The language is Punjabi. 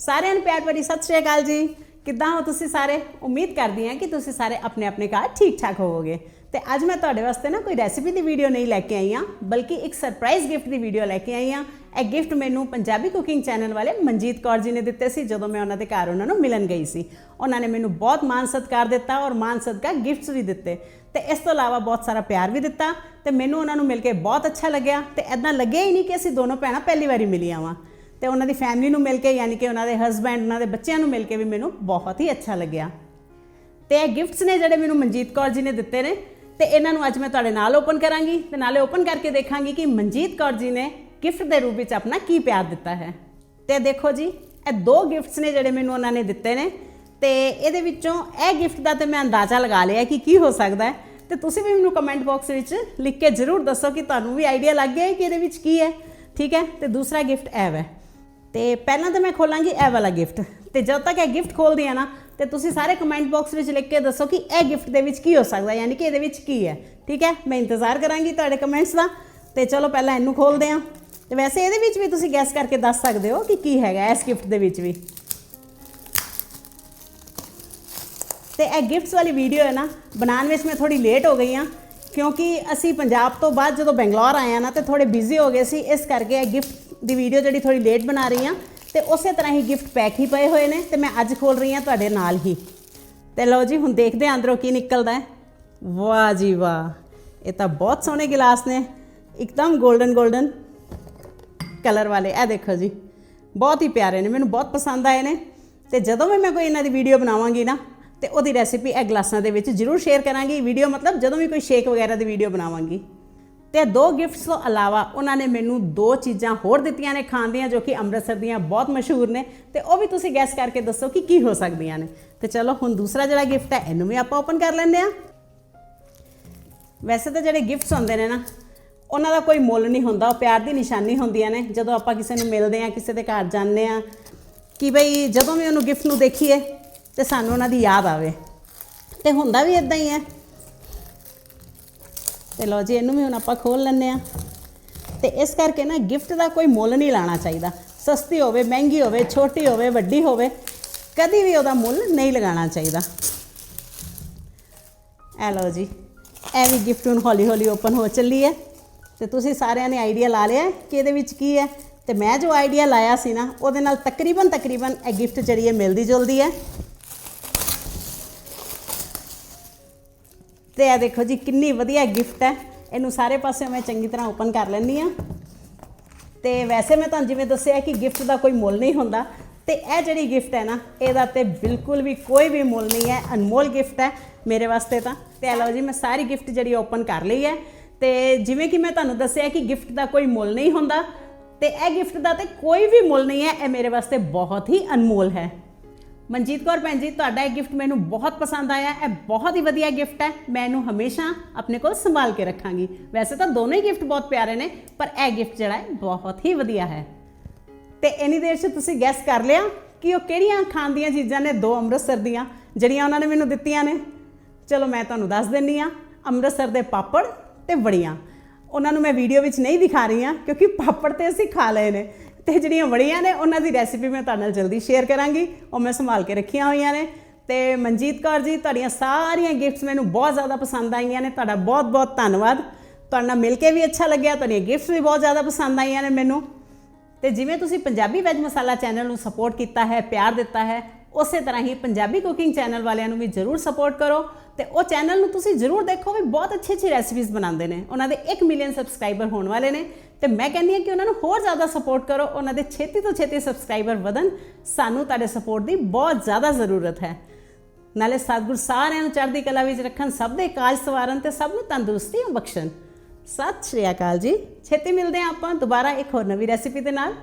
ਸਾਰਿਆਂ ਨੂੰ ਪਿਆਰ ਭਰੀ ਸਤਿ ਸ਼੍ਰੀ ਅਕਾਲ ਜੀ। ਕਿੱਦਾਂ ਹੋ ਤੁਸੀਂ ਸਾਰੇ? ਉਮੀਦ ਕਰਦੀ ਹਾਂ ਕਿ ਤੁਸੀਂ ਸਾਰੇ ਆਪਣੇ ਆਪਣੇ ਘਰ ਠੀਕ ਠਾਕ ਹੋਵੋਗੇ। ਤੇ ਅੱਜ ਮੈਂ ਤੁਹਾਡੇ ਵਾਸਤੇ ਨਾ ਕੋਈ ਰੈਸਿਪੀ ਦੀ ਵੀਡੀਓ ਨਹੀਂ ਲੈ ਕੇ ਆਈ ਹਾਂ, ਬਲਕਿ ਇੱਕ ਸਰਪ੍ਰਾਈਜ਼ ਗਿਫਟ ਦੀ ਵੀਡੀਓ ਲੈ ਕੇ ਆਈ ਹਾਂ। ਇਹ ਗਿਫਟ ਮੈਨੂੰ ਪੰਜਾਬੀ ਕੁਕਿੰਗ ਚੈਨਲ ਵਾਲੇ ਮਨਜੀਤ ਕੌਰ ਜੀ ਨੇ ਦਿੱਤੇ ਸੀ, ਜਦੋਂ ਮੈਂ ਉਹਨਾਂ ਦੇ ਘਰ ਉਹਨਾਂ ਨੂੰ ਮਿਲਣ ਗਈ ਸੀ। ਉਹਨਾਂ ਨੇ ਮੈਨੂੰ ਬਹੁਤ ਮਾਣ ਸਤਿਕਾਰ ਦਿੱਤਾ ਔਰ ਮਾਣ ਸਦਕਾ ਗਿਫਟਸ ਵੀ ਦਿੱਤੇ। ਤੇ ਇਸ ਤੋਂ ਇਲਾਵਾ ਬਹੁਤ ਸਾਰਾ ਪਿਆਰ ਵੀ ਦਿੱਤਾ। ਤੇ ਮੈਨੂੰ ਉਹਨਾਂ ਨੂੰ ਮਿਲ ਕੇ ਬਹੁਤ ਅੱਛਾ ਲੱਗਿਆ। ਤੇ ਐਦਾਂ ਲੱਗਿਆ ਹੀ ਨਹੀਂ ਕਿ ਅਸੀਂ ਦੋਨੋਂ ਭੈਣਾਂ ਪਹਿਲੀ ਵਾਰੀ ਮਿਲੀਆਂ ਵਾਂ। ਤੇ ਉਹਨਾਂ ਦੀ ਫੈਮਿਲੀ ਨੂੰ ਮਿਲ ਕੇ, ਯਾਨੀ ਕਿ ਉਹਨਾਂ ਦੇ ਹਸਬੈਂਡ ਉਹਨਾਂ ਦੇ ਬੱਚਿਆਂ ਨੂੰ ਮਿਲ ਕੇ ਵੀ ਮੈਨੂੰ ਬਹੁਤ ਹੀ ਅੱਛਾ ਲੱਗਿਆ। ਤੇ ਇਹ ਗਿਫਟਸ ਨੇ ਜਿਹੜੇ ਮੈਨੂੰ ਮਨਜੀਤ ਕੌਰ ਜੀ ਨੇ ਦਿੱਤੇ ਨੇ, ਤੇ ਇਹਨਾਂ ਨੂੰ ਅੱਜ ਮੈਂ ਤੁਹਾਡੇ ਨਾਲ ਓਪਨ ਕਰਾਂਗੀ ਤੇ ਨਾਲੇ ਓਪਨ ਕਰਕੇ ਦੇਖਾਂਗੀ ਕਿ ਮਨਜੀਤ ਕੌਰ ਜੀ ਨੇ ਗਿਫਟ ਦੇ ਰੂਪ ਵਿੱਚ ਆਪਣਾ ਕੀ ਪਿਆਰ ਦਿੱਤਾ ਹੈ। ਤੇ ਦੇਖੋ ਜੀ, ਇਹ ਦੋ ਗਿਫਟਸ ਨੇ ਜਿਹੜੇ ਮੈਨੂੰ ਉਹਨਾਂ ਨੇ ਦਿੱਤੇ ਨੇ, ਤੇ ਇਹਦੇ ਵਿੱਚੋਂ ਇਹ ਗਿਫਟ ਦਾ ਤੇ ਮੈਂ ਅੰਦਾਜ਼ਾ ਲਗਾ ਲਿਆ ਕਿ ਕੀ ਹੋ ਸਕਦਾ ਹੈ। ਤੇ ਤੁਸੀਂ ਵੀ ਮੈਨੂੰ ਕਮੈਂਟ ਬਾਕਸ ਵਿੱਚ ਲਿਖ ਕੇ ਜ਼ਰੂਰ ਦੱਸੋ ਕਿ ਤੁਹਾਨੂੰ ਵੀ ਆਈਡੀਆ ਲੱਗ ਗਿਆ ਕਿ ਇਹਦੇ ਵਿੱਚ ਕੀ ਹੈ, ਠੀਕ ਹੈ? ਤੇ ਦੂਸਰਾ ਗਿਫਟ ਇਹ ਹੈ। ਤੇ ਪਹਿਲਾਂ ਤਾਂ ਮੈਂ ਖੋਲਾਂਗੀ ਇਹ ਵਾਲਾ ਗਿਫਟ ਤੇ ਜਦ ਤੱਕ ਇਹ ਗਿਫਟ ਖੋਲਦੀ ਆ ਨਾ, ਤੇ ਤੁਸੀਂ ਸਾਰੇ ਕਮੈਂਟ ਬਾਕਸ ਵਿੱਚ ਲਿਖ ਕੇ ਦੱਸੋ ਕਿ ਇਹ ਗਿਫਟ ਦੇ ਵਿੱਚ ਕੀ ਹੋ ਸਕਦਾ, ਯਾਨੀ ਕਿ ਇਹਦੇ ਵਿੱਚ ਕੀ ਹੈ। ਠੀਕ ਹੈ? ਮੈਂ ਇੰਤਜ਼ਾਰ ਕਰਾਂਗੀ ਤੁਹਾਡੇ ਕਮੈਂਟਸ ਦਾ। ਤੇ ਚਲੋ ਪਹਿਲਾਂ ਇਹਨੂੰ ਖੋਲਦੇ ਹਾਂ। ਤੇ ਵੈਸੇ ਇਹਦੇ ਵਿੱਚ ਵੀ ਤੁਸੀਂ ਗੈਸ ਕਰਕੇ ਦੱਸ ਸਕਦੇ ਹੋ ਕਿ ਕੀ ਹੈਗਾ ਇਸ ਗਿਫਟ ਦੇ ਵਿੱਚ ਵੀ। ਤੇ ਇਹ ਗਿਫਟਸ ਵਾਲੀ ਵੀਡੀਓ ਹੈ ਨਾ, ਬਣਾਉਣ ਵਿੱਚ ਮੈਂ ਥੋੜੀ ਲੇਟ ਹੋ ਗਈ ਹਾਂ, ਕਿਉਂਕਿ ਅਸੀਂ ਪੰਜਾਬ ਤੋਂ ਬਾਅਦ ਜਦੋਂ ਬੰਗਲੌਰ ਆਏ ਆ ਨਾ, ਤੇ ਥੋੜੇ ਬਿਜ਼ੀ ਹੋ ਗਏ ਸੀ, ਇਸ ਕਰਕੇ ਇਹ ਗਿਫਟ ਦੀ ਵੀਡੀਓ ਜਿਹੜੀ ਥੋੜੀ ਲੇਟ ਬਣਾ ਰਹੀ ਹਾਂ ਤੇ ਉਸੇ ਤਰ੍ਹਾਂ ਹੀ ਗਿਫਟ ਪੈਕ ਹੀ ਪਏ ਹੋਏ ਨੇ ਤੇ ਮੈਂ ਅੱਜ ਖੋਲ ਰਹੀ ਹਾਂ ਤੁਹਾਡੇ ਨਾਲ ਹੀ। ਤੇ ਲਓ ਜੀ, ਹੁਣ ਦੇਖਦੇ ਹਾਂ ਅੰਦਰੋਂ ਕੀ ਨਿਕਲਦਾ ਹੈ। ਵਾਹ ਜੀ ਵਾਹ, ਇਹ ਤਾਂ ਬਹੁਤ ਸੋਹਣੇ ਗਿਲਾਸ ਨੇ। ਇੱਕਦਮ 골ਡਨ 골ਡਨ ਕਲਰ ਵਾਲੇ। ਇਹ ਦੇਖੋ ਜੀ, ਬਹੁਤ ਹੀ ਪਿਆਰੇ ਨੇ, ਮੈਨੂੰ ਬਹੁਤ ਪਸੰਦ ਆਏ ਨੇ। ਤੇ ਜਦੋਂ ਵੀ ਮੈਂ ਕੋਈ ਇਹਨਾਂ ਦੀ ਵੀਡੀਓ ਬਣਾਵਾਂਗੀ ਨਾ, ਤੇ ਉਹਦੀ ਰੈਸਿਪੀ ਇਹ ਗਲਾਸਾਂ ਦੇ ਵਿੱਚ ਜ਼ਰੂਰ ਸ਼ੇਅਰ ਕਰਾਂਗੀ। ਵੀਡੀਓ ਮਤਲਬ ਜਦੋਂ ਵੀ ਕੋਈ ਸ਼ੇਕ ਵਗੈਰਾ ਦੀ ਵੀਡੀਓ ਬਣਾਵਾਂਗੀ। ਤੇ ਦੋ ਗਿਫਟਸ ਤੋਂ ਇਲਾਵਾ ਉਹਨਾਂ ਨੇ ਮੈਨੂੰ ਦੋ ਚੀਜ਼ਾਂ ਹੋਰ ਦਿੱਤੀਆਂ ਨੇ ਖਾਣ ਦੀਆਂ ਜੋ ਕਿ ਅੰਮ੍ਰਿਤਸਰ ਦੀਆਂ ਬਹੁਤ ਮਸ਼ਹੂਰ ਨੇ ਤੇ ਉਹ ਵੀ ਤੁਸੀਂ ਗੈਸ ਕਰਕੇ ਦੱਸੋ ਕਿ ਕੀ ਹੋ ਸਕਦੀਆਂ ਨੇ। ਤੇ ਚਲੋ ਹੁਣ ਦੂਸਰਾ ਜਿਹੜਾ ਗਿਫਟ ਹੈ, ਇਹਨੂੰ ਵੀ ਆਪਾਂ ਓਪਨ ਕਰ ਲੈਂਦੇ ਆ ਵੈਸੇ ਤਾਂ ਜਿਹੜੇ ਗਿਫਟਸ ਹੁੰਦੇ ਨੇ ਨਾ, ਉਹਨਾਂ ਦਾ ਕੋਈ ਮੁੱਲ ਨਹੀਂ ਹੁੰਦਾ, ਉਹ ਪਿਆਰ ਦੀ ਨਿਸ਼ਾਨੀ ਹੁੰਦੀਆਂ ਨੇ। ਜਦੋਂ ਆਪਾਂ ਕਿਸੇ ਨੂੰ ਮਿਲਦੇ ਆ ਕਿਸੇ ਦੇ ਘਰ ਜਾਂਦੇ ਆ ਕਿ ਬਈ ਜਦੋਂ ਵੀ ਉਹਨੂੰ ਗਿਫਟ ਨੂੰ ਦੇਖੀਏ ਤੇ ਸਾਨੂੰ ਉਹਨਾਂ ਦੀ ਯਾਦ ਆਵੇ। ਤੇ ਹੁੰਦਾ ਵੀ ਇਦਾਂ ਹੀ ਹੈ ਤੇ ਲਓ ਜੀ, ਇਹਨੂੰ ਵੀ ਹੁਣ ਆਪਾਂ ਖੋਲ ਲੈਂਦੇ ਆ ਤੇ ਇਸ ਕਰਕੇ ਨਾ ਗਿਫਟ ਦਾ ਕੋਈ ਮੁੱਲ ਨਹੀਂ ਲਾਣਾ ਚਾਹੀਦਾ। ਸਸਤੀ ਹੋਵੇ, ਮਹਿੰਗੀ ਹੋਵੇ, ਛੋਟੀ ਹੋਵੇ, ਵੱਡੀ ਹੋਵੇ, ਕਦੀ ਵੀ ਉਹਦਾ ਮੁੱਲ ਨਹੀਂ ਲਗਾਉਣਾ ਚਾਹੀਦਾ। ਇਹ ਲਓ ਜੀ, ਇਹ ਵੀ ਗਿਫਟ ਹੁਣ ਹੌਲੀ ਹੌਲੀ ਓਪਨ ਹੋ ਚੱਲੀ ਹੈ। ਤੇ ਤੁਸੀਂ ਸਾਰਿਆਂ ਨੇ ਆਈਡੀਆ ਲਾ ਲਿਆ ਕਿ ਇਹਦੇ ਵਿੱਚ ਕੀ ਹੈ। ਤੇ ਮੈਂ ਜੋ ਆਈਡੀਆ ਲਾਇਆ ਸੀ ਨਾ, ਉਹਦੇ ਨਾਲ ਤਕਰੀਬਨ ਤਕਰੀਬਨ ਇਹ ਗਿਫਟ ਜਿਹੜੀ ਹੈ ਮਿਲਦੀ ਜੁਲਦੀ ਹੈ। ਤੇ ਇਹ ਦੇਖੋ ਜੀ, ਕਿੰਨੀ ਵਧੀਆ ਗਿਫਟ ਹੈ। ਇਹਨੂੰ ਸਾਰੇ ਪਾਸੇ ਮੈਂ ਚੰਗੀ ਤਰ੍ਹਾਂ ਓਪਨ ਕਰ ਲੈਂਦੀ ਆ ਤੇ ਵੈਸੇ ਮੈਂ ਤੁਹਾਨੂੰ ਜਿਵੇਂ ਦੱਸਿਆ ਕਿ ਗਿਫਟ ਦਾ ਕੋਈ ਮੁੱਲ ਨਹੀਂ ਹੁੰਦਾ, ਤੇ ਇਹ ਜਿਹੜੀ ਗਿਫਟ ਹੈ ਨਾ, ਇਹਦਾ ਤੇ ਬਿਲਕੁਲ ਵੀ ਕੋਈ ਵੀ ਮੁੱਲ ਨਹੀਂ ਹੈ, ਅਨਮੋਲ ਗਿਫਟ ਹੈ ਮੇਰੇ ਵਾਸਤੇ ਤਾਂ। ਤੇ ਇਹ ਲਓ ਜੀ, ਮੈਂ ਸਾਰੀ ਗਿਫਟ ਜਿਹੜੀ ਓਪਨ ਕਰ ਲਈ ਹੈ। ਤੇ ਜਿਵੇਂ ਕਿ ਮੈਂ ਤੁਹਾਨੂੰ ਦੱਸਿਆ ਕਿ ਗਿਫਟ ਦਾ ਕੋਈ ਮੁੱਲ ਨਹੀਂ ਹੁੰਦਾ, ਤੇ ਇਹ ਗਿਫਟ ਦਾ ਤੇ ਕੋਈ ਵੀ ਮੁੱਲ ਨਹੀਂ ਹੈ, ਇਹ ਮੇਰੇ ਵਾਸਤੇ ਬਹੁਤ ਹੀ ਅਨਮੋਲ ਹੈ। ਮਨਜੀਤ ਕੌਰ ਭੈਣ ਜੀ, ਤੁਹਾਡਾ ਇਹ ਗਿਫਟ ਮੈਨੂੰ ਬਹੁਤ ਪਸੰਦ ਆਇਆ। ਇਹ ਬਹੁਤ ਹੀ ਵਧੀਆ ਗਿਫਟ ਹੈ। ਮੈਂ ਇਹਨੂੰ ਹਮੇਸ਼ਾ ਆਪਣੇ ਕੋਲ ਸੰਭਾਲ ਕੇ ਰੱਖਾਂਗੀ। ਵੈਸੇ ਤਾਂ ਦੋਨੋਂ ਹੀ ਗਿਫਟ ਬਹੁਤ ਪਿਆਰੇ ਨੇ, ਪਰ ਇਹ ਗਿਫਟ ਜਿਹੜਾ ਹੈ, ਬਹੁਤ ਹੀ ਵਧੀਆ ਹੈ। ਤੇ ਇੰਨੀ ਦੇਰ 'ਚ ਤੁਸੀਂ ਗੈਸ ਕਰ ਲਿਆ ਕਿ ਉਹ ਕਿਹੜੀਆਂ ਖਾਣ ਦੀਆਂ ਚੀਜ਼ਾਂ ਨੇ, ਦੋ ਅੰਮ੍ਰਿਤਸਰ ਦੀਆਂ, ਜਿਹੜੀਆਂ ਉਹਨਾਂ ਨੇ ਮੈਨੂੰ ਦਿੱਤੀਆਂ ਨੇ? ਚਲੋ ਮੈਂ ਤੁਹਾਨੂੰ ਦੱਸ ਦਿੰਨੀ ਆ ਅੰਮ੍ਰਿਤਸਰ ਦੇ ਪਾਪੜ ਤੇ ਵੜੀਆਂ। ਉਹਨਾਂ ਨੂੰ ਮੈਂ ਵੀਡੀਓ ਵਿੱਚ ਨਹੀਂ ਦਿਖਾ ਰਹੀ ਆ ਕਿਉਂਕਿ ਪਾਪੜ ਤੇ ਅਸੀਂ ਖਾ ਲਏ ਨੇ। ਤੇ ਜਿਹੜੀਆਂ ਵੜੀਆਂ ਨੇ, ਉਹਨਾਂ ਦੀ ਰੈਸਿਪੀ ਮੈਂ ਤੁਹਾਡੇ ਨਾਲ ਜਲਦੀ ਸ਼ੇਅਰ ਕਰਾਂਗੀ। ਉਹ ਮੈਂ ਸੰਭਾਲ ਕੇ ਰੱਖੀਆਂ ਹੋਈਆਂ ਨੇ। ਤੇ ਮਨਜੀਤ ਕੌਰ ਜੀ, ਤੁਹਾਡੀਆਂ ਸਾਰੀਆਂ ਗਿਫਟਸ ਮੈਨੂੰ ਬਹੁਤ ਜ਼ਿਆਦਾ ਪਸੰਦ ਆਈਆਂ ਨੇ। ਤੁਹਾਡਾ ਬਹੁਤ ਬਹੁਤ ਧੰਨਵਾਦ। ਤੁਹਾਡੇ ਨਾਲ ਮਿਲ ਕੇ ਵੀ ਅੱਛਾ ਲੱਗਿਆ। ਤੁਹਾਡੀਆਂ ਗਿਫਟਸ ਵੀ ਬਹੁਤ ਜ਼ਿਆਦਾ ਪਸੰਦ ਆਈਆਂ ਨੇ ਮੈਨੂੰ। ਤੇ ਜਿਵੇਂ ਤੁਸੀਂ ਪੰਜਾਬੀ ਵੈਜ ਮਸਾਲਾ ਚੈਨਲ ਨੂੰ ਸਪੋਰਟ ਕੀਤਾ ਹੈ, ਪਿਆਰ ਦਿੱਤਾ ਹੈ, ਉਸੇ ਤਰ੍ਹਾਂ ਹੀ ਪੰਜਾਬੀ ਕੁਕਿੰਗ ਚੈਨਲ ਵਾਲਿਆਂ ਨੂੰ ਵੀ ਜਰੂਰ ਸਪੋਰਟ ਕਰੋ। ਤੇ ਉਹ ਚੈਨਲ ਨੂੰ ਤੁਸੀਂ ਜਰੂਰ ਦੇਖੋ ਵੀ ਬਹੁਤ ਅੱਛੀ ਅੱਛੀ ਰੈਸਿਪੀਜ਼ ਬਣਾਉਂਦੇ ਨੇ। ਉਹਨਾਂ ਦੇ 1 ਮਿਲੀਅਨ ਸਬਸਕ੍ਰਾਈਬਰ ਹੋਣ ਵਾਲੇ ਨੇ। ਤੇ ਮੈਂ ਕਹਿੰਦੀ ਹਾਂ ਕਿ ਉਹਨਾਂ ਨੂੰ ਹੋਰ ਜ਼ਿਆਦਾ ਸਪੋਰਟ ਕਰੋ। ਉਹਨਾਂ ਦੇ ਛੇਤੀ ਤੋਂ ਛੇਤੀ ਸਬਸਕ੍ਰਾਈਬਰ ਵਧਣ। ਸਾਨੂੰ ਤੁਹਾਡੇ ਸਪੋਰਟ ਦੀ ਬਹੁਤ ਜ਼ਿਆਦਾ ਜ਼ਰੂਰਤ ਹੈ। ਨਾਲੇ ਸਤਿਗੁਰ ਸਾਰਿਆਂ ਨੂੰ ਚੜ੍ਹਦੀ ਕਲਾ ਵਿੱਚ ਰੱਖਣ, ਸਭ ਦੇ ਕਾਜ ਸਵਾਰਨ ਤੇ ਸਭ ਨੂੰ ਤੰਦਰੁਸਤੀ ਬਖਸ਼ਣ। ਸਤਿ ਸ਼੍ਰੀ ਅਕਾਲ ਜੀ। ਛੇਤੀ ਮਿਲਦੇ ਹਾਂ ਆਪਾਂ ਦੁਬਾਰਾ ਇੱਕ ਹੋਰ ਨਵੀਂ ਰੈਸਿਪੀ ਦੇ ਨਾਲ।